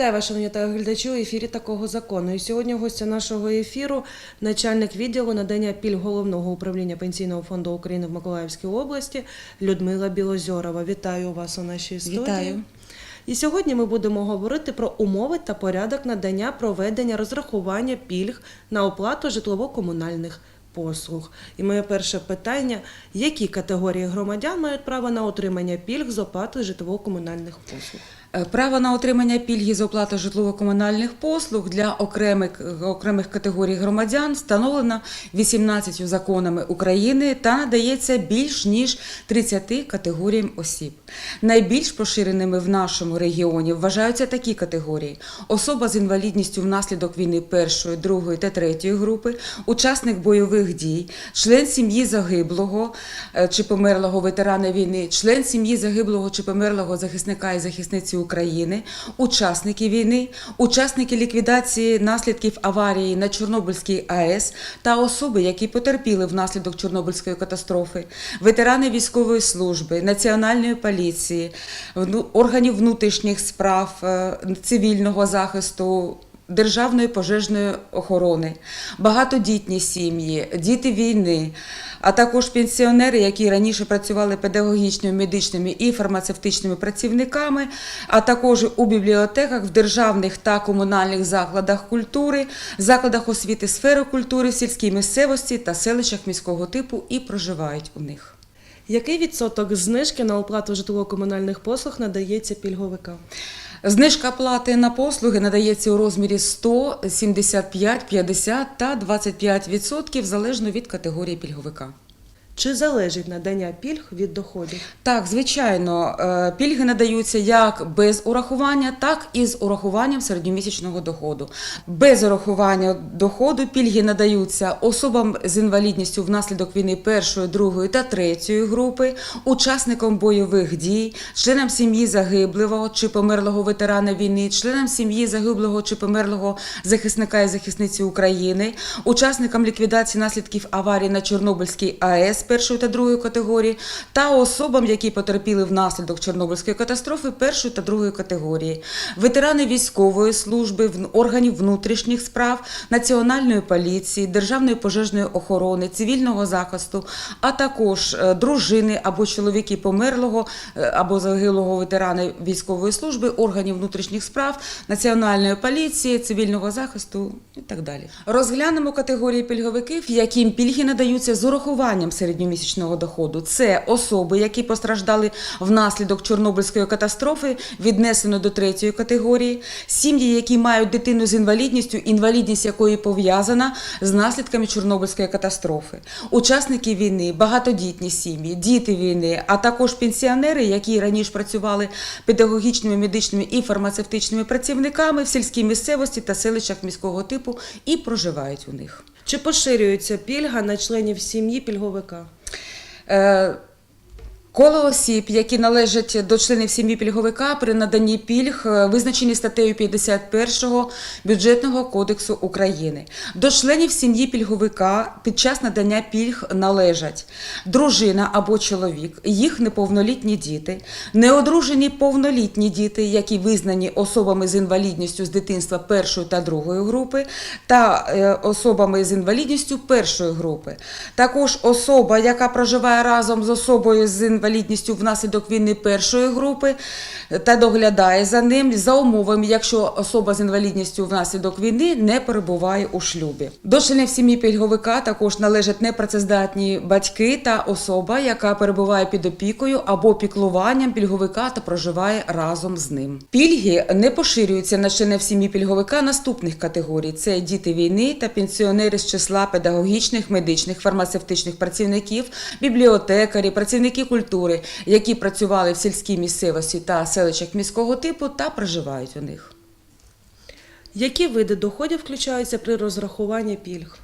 Вітаю вас, шановні телеглядачі, у ефірі такого закону. І сьогодні гостя нашого ефіру, начальник відділу надання пільг головного управління Пенсійного фонду України в Миколаївській області Людмила Білозьорова. Вітаю вас у нашій студії. Вітаю. І сьогодні ми будемо говорити про умови та порядок надання проведення розрахування пільг на оплату житлово-комунальних послуг. І моє перше питання: які категорії громадян мають право на отримання пільг з оплати житлово-комунальних послуг? Е, Право на отримання пільги з оплати житлово-комунальних послуг для окремих, окремих категорій громадян встановлено 18 законами України та надається більш ніж 30 категоріям осіб. Найбільш поширеними в нашому регіоні вважаються такі категорії: особа з інвалідністю внаслідок війни першої, другої та третьої групи, учасник бойових дій, член сім'ї загиблого е, чи померлого ветерана війни, член сім'ї загиблого чи померлого захисника і захисниці України, учасники війни, учасники ліквідації наслідків аварії на Чорнобильській АЕС та особи, які потерпіли внаслідок Чорнобильської катастрофи, ветерани військової служби, національної поліції, органів внутрішніх справ, е, цивільного захисту. Державної пожежної охорони, багатодітні сім'ї, діти війни, а також пенсіонери, які раніше працювали педагогічними, медичними і фармацевтичними працівниками, а також у бібліотеках, в державних та комунальних закладах культури, закладах освіти сфери культури, в сільській місцевості та селищах міського типу і проживають у них. Який відсоток знижки на оплату житлово-комунальних послуг надається пільговикам? Знижка плати на послуги надається у розмірі 100, 75, 50 та 25% залежно від категорії пільговика. Чи залежить надання пільг від доходів? Так, звичайно, е, пільги надаються як без урахування, так і з урахуванням середньомісячного доходу. Без урахування доходу пільги надаються особам з інвалідністю внаслідок війни першої, другої та третьої групи, учасникам бойових дій, членам сім'ї загиблого чи померлого ветерана війни, членам сім'ї загиблого чи померлого захисника і захисниці України, учасникам ліквідації наслідків аварії на Чорнобильській АЕС першої та другої категорії, та особам, які потерпіли внаслідок Чорнобильської катастрофи першої та другої категорії, ветерани військової служби, органів внутрішніх справ, національної поліції, державної пожежної охорони, цивільного захисту, а також е, дружини або чоловіки померлого е, або загиблого ветерана військової служби, органів внутрішніх справ, національної поліції, цивільного захисту і так далі. Розглянемо категорії пільговиків, яким пільги надаються з урахуванням середньомісячного доходу. Це особи, які постраждали внаслідок Чорнобильської катастрофи, віднесено до третьої категорії, сім'ї, які мають дитину з інвалідністю, інвалідність якої пов'язана з наслідками Чорнобильської катастрофи, учасники війни, багатодітні сім'ї, діти війни, а також пенсіонери, які раніше працювали педагогічними, медичними і фармацевтичними працівниками в сільській місцевості та селищах міського типу і проживають у них. Чи поширюється пільга на членів сім'ї пільговика? Е, Коло осіб, які належать до членів сім'ї пільговика при наданні пільг, е, визначені статтею 51 бюджетного кодексу України. До членів сім'ї пільговика під час надання пільг належать дружина або чоловік, їх неповнолітні діти, неодружені повнолітні діти, які визнані особами з інвалідністю з дитинства першої та другої групи, та е, особами з інвалідністю першої групи. Також особа, яка проживає разом з особою з інвалідністю внаслідок війни першої групи та доглядає за ним за умовами, якщо особа з інвалідністю внаслідок війни не перебуває у шлюбі. До членів сім'ї пільговика також належать непрацездатні батьки та особа, яка перебуває під опікою або піклуванням пільговика та проживає разом з ним. Пільги не поширюються на членів сім'ї пільговика наступних категорій: це діти війни та пенсіонери з числа педагогічних, медичних, фармацевтичних працівників, бібліотекарі, працівники культури, які працювали в сільській місцевості та селищах міського типу та проживають у них. Які види доходів включаються при розрахуванні пільг?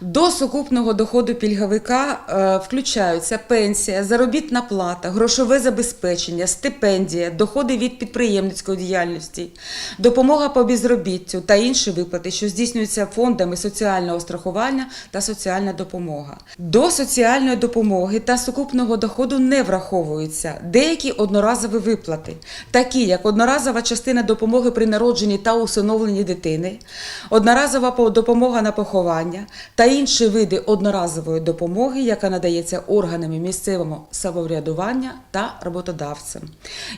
До сукупного доходу пільговика е, включаються пенсія, заробітна плата, грошове забезпечення, стипендія, доходи від підприємницької діяльності, допомога по безробіттю та інші виплати, що здійснюються фондами соціального страхування та соціальна допомога. До соціальної допомоги та сукупного доходу не враховуються деякі одноразові виплати, такі як одноразова частина допомоги при народженні та усиновленні дитини, одноразова допомога на поховання та інші види одноразової допомоги, яка надається органами місцевого самоврядування та роботодавцем.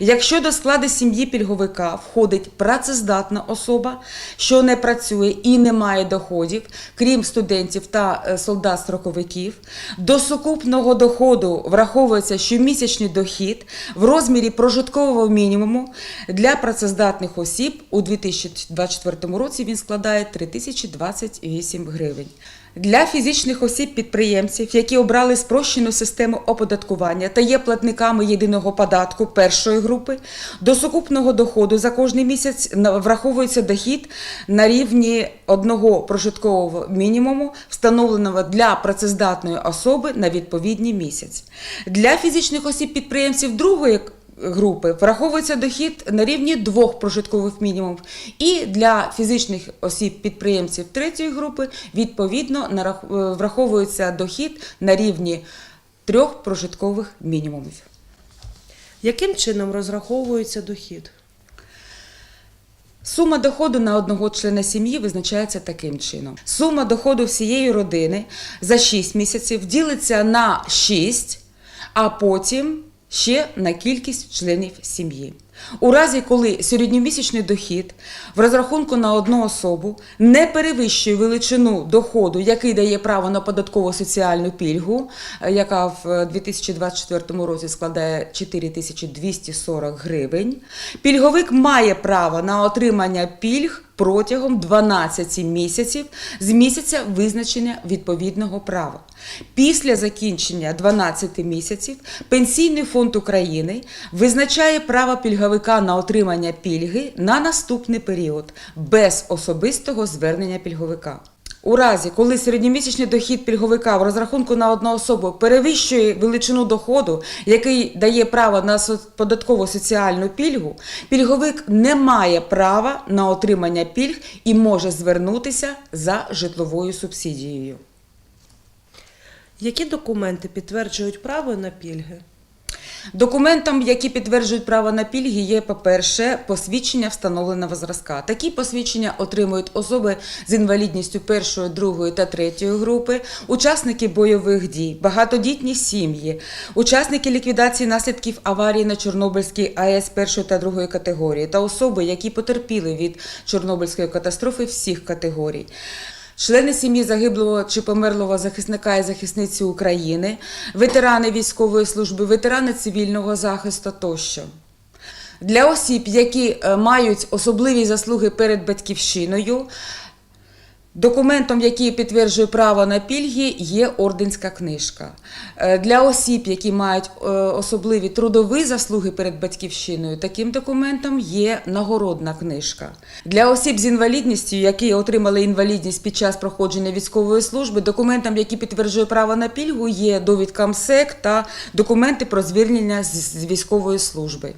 Якщо до складу сім'ї пільговика входить працездатна особа, що не працює і не має доходів, крім студентів та е, солдат-строковиків, до сукупного доходу враховується щомісячний дохід в розмірі прожиткового мінімуму для працездатних осіб у 2024 році він складає 3028 гривень. Для фізичних осіб-підприємців, які обрали спрощену систему оподаткування та є платниками єдиного податку першої групи, до сукупного доходу за кожний місяць враховується дохід на рівні одного прожиткового мінімуму, встановленого для працездатної особи на відповідний місяць. Для фізичних осіб-підприємців другої групи враховується дохід на рівні двох прожиткових мінімумів. І для фізичних осіб підприємців третьої групи відповідно е, враховується дохід на рівні трьох прожиткових мінімумів. Яким чином розраховується дохід? Сума доходу на одного члена сім'ї визначається таким чином: сума доходу всієї родини за 6 місяців ділиться на 6, а потім ще на кількість членів сім'ї. У разі, коли середньомісячний дохід в розрахунку на одну особу не перевищує величину доходу, який дає право на податкову соціальну пільгу, е, яка в 2024 році складає 4240 гривень, пільговик має право на отримання пільг протягом 12 місяців з місяця визначення відповідного права. Після закінчення 12 місяців Пенсійний фонд України визначає право пільговика на отримання пільги на наступний період без особистого звернення пільговика. У разі, коли середньомісячний дохід пільговика в розрахунку на одну особу перевищує величину доходу, який дає право на податкову соціальну пільгу, пільговик не має права на отримання пільг і може звернутися за житловою субсидією. Які документи підтверджують право на пільги? Документом, які підтверджують право на пільги, є, по-перше, посвідчення встановленого зразка. Такі посвідчення отримують особи з інвалідністю першої, другої та третьої групи, учасники бойових дій, багатодітні сім'ї, учасники ліквідації наслідків аварії на Чорнобильській АЕС першої та другої категорії та особи, які потерпіли від Чорнобильської катастрофи всіх категорій. Члени сім'ї загиблого чи померлого захисника і захисниці України, ветерани військової служби, ветерани цивільного захисту тощо. Для осіб, які е, мають особливі заслуги перед батьківщиною, Документом, який підтверджує право на пільги, є орденська книжка. Е, Для осіб, які мають е, особливі трудові заслуги перед батьківщиною, таким документом є нагородна книжка. Для осіб з інвалідністю, які отримали інвалідність під час проходження військової служби, документом, який підтверджує право на пільгу, є довідка МСЕК та документи про звільнення з з військової служби.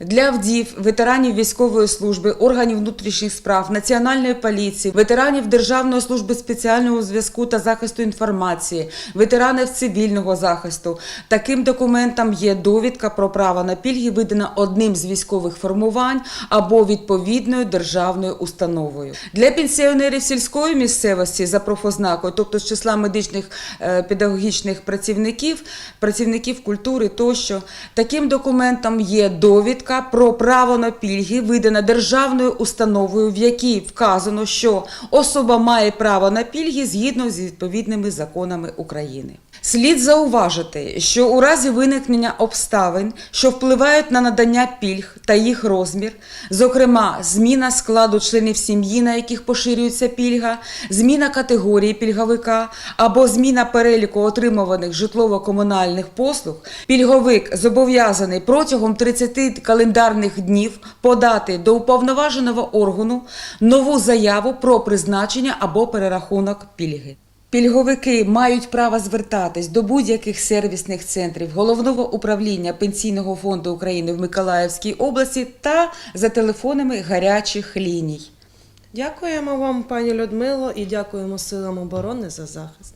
Для вдів, ветеранів військової служби, органів внутрішніх справ, національної поліції, ветеранів Державної служби спеціального зв'язку та захисту інформації, ветеранів цивільного захисту. Таким документом є довідка про право на пільги, видана одним з військових формувань або відповідною державною установою. Для пенсіонерів сільської місцевості за профознакою, тобто з числа медичних е, педагогічних працівників, працівників культури тощо, таким документом є довідка про право на пільги, видана державною установою, в якій вказано, що особа має право на пільги згідно з відповідними законами України. Слід зауважити, що у разі виникнення обставин, що впливають на надання пільг та їх розмір, зокрема зміна складу членів сім'ї, на яких поширюється пільга, зміна категорії пільговика або зміна переліку отримуваних житлово-комунальних послуг, пільговик зобов'язаний протягом 30 календарних днів подати до уповноваженого органу нову заяву про призначення або перерахунок пільги. Пільговики мають право звертатись до будь-яких сервісних центрів Головного управління Пенсійного фонду України в Миколаївській області та за телефонами гарячих ліній. Дякуємо вам, пані Людмило, і дякуємо силам оборони за захист.